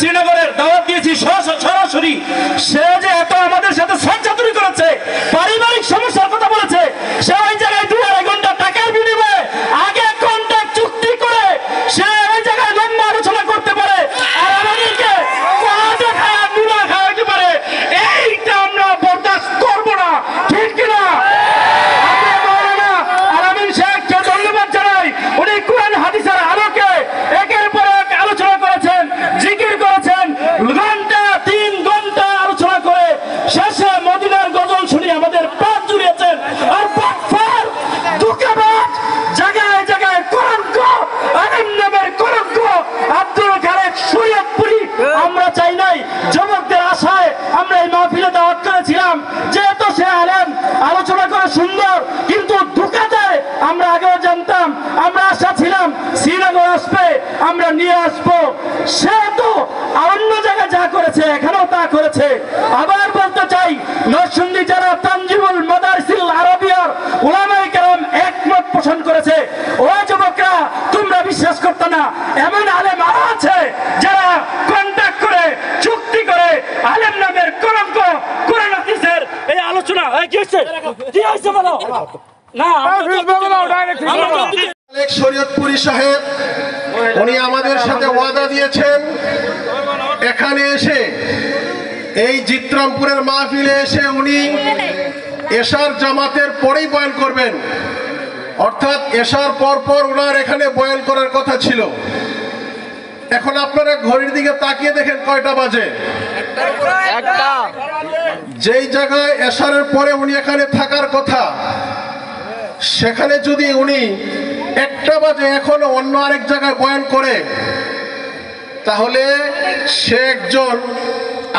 শ্রীনগরের শেষে মদিনার গজল শুনি আমাদের পাপ জুড়িয়েছেন। আর যেহেতু সে আলেম, আলোচনা করে সুন্দর, কিন্তু ধোকা আমরা আগেও জানতাম, আমরা আশা ছিলাম শ্রীনগর আসবে, আমরা নিয়ে আসব। সে তো অন্য জায়গায় যা করেছে, এখানেও তা করেছে। আবার নরসিংদী যারা তানজিবুল মাদারসিল আরবিয়ার ওলামাই কেরাম একমত পোষণ করেছে ও যুবকরা তোমরা বিশ্বাস করতে না এমন আলেম আরও আছে যারা কন্ট্যাক্ট করে চুক্তি করে আলেম নামের কলঙ্ক কোরআন হাদিসের এই আলোচনা এই কি হচ্ছে কি হচ্ছে বলো? না। মালিক শরীয়তপুরি সাহেব উনি আমাদের সাথে ওয়াদা দিয়েছেন। এখানে এসে এই জিত্রামপুরের মাহফিলে এসে উনি এশার জামাতের পরেই বয়ান করবেন। অর্থাৎ এশার পর পর ওনার এখানে বয়ান করার কথা ছিল। এখন আপনারা ঘড়ির দিকে তাকিয়ে দেখেন কয়টা বাজে। যেই জায়গায় এশারের পরে উনি এখানে থাকার কথা সেখানে যদি উনি একটা বাজে এখনও অন্য আরেক জায়গায় বয়ান করে তাহলে সে একজন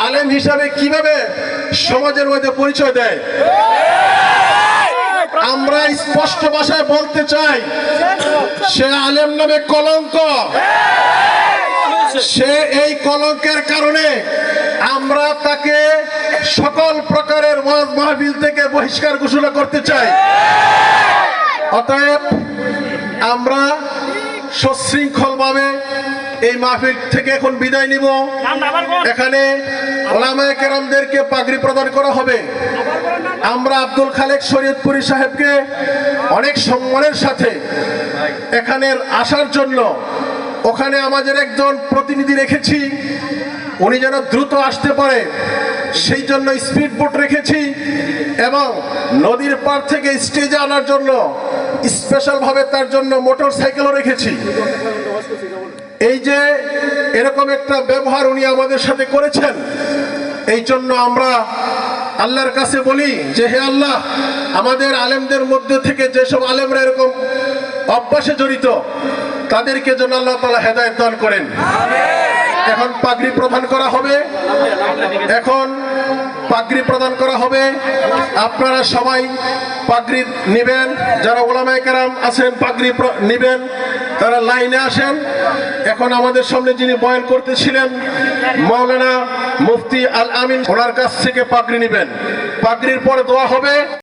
আলেম হিসাবে কীভাবে সমাজের মধ্যে পরিচয় দেয়? আমরা স্পষ্ট ভাষায় বলতে চাই, সে আলেম নামে কলঙ্ক। সে এই কলঙ্কের কারণে আমরা তাকে সকল প্রকারের মাহফিল থেকে বহিষ্কার ঘোষণা করতে চাই। অতএব আমরা সশৃঙ্খল ভাবে এই মাহফিল থেকে এখন বিদায় নিব। এখানে ওলামায়ে কেরামদেরকে পাগড়ি প্রদান করা হবে। আমরা আব্দুল খালেক শরীয়তপুরি সাহেবকে অনেক সম্মানের সাথে এখানের আসার জন্য ওখানে আমাদের একজন প্রতিনিধি রেখেছি। উনি যেন দ্রুত আসতে পারে সেই জন্য স্পিড বোট রেখেছি এবং নদীর পার থেকে স্টেজে আনার জন্য স্পেশালভাবে তার জন্য মোটর সাইকেলও রেখেছি। এই যে এরকম একটা ব্যবহার উনি আমাদের সাথে করেছেন, এই জন্য আমরা আল্লাহর কাছে বলি যে, হে আল্লাহ, আমাদের আলেমদের মধ্যে থেকে যেসব আলেমরা এরকম অভ্যাসে জড়িত, তাদেরকে যেন আল্লাহ তালা হেদায়ত দান করেন। এখন পাগড়ি প্রদান করা হবে। এখন পাগড়ি প্রদান করা হবে। আপনারা সবাই পাগড়ি নেবেন। যারা ওলামায় কারাম আছেন, পাগড়ি নেবেন। তারা লাইনে আসেন। এখন আমাদের সামনে যিনি বয়ান করতেছিলেন মৌলানা মুফতি আল আমিন, ওনার কাছ থেকে পাগড়ি নেবেন। পাগড়ির পরে দোয়া হবে।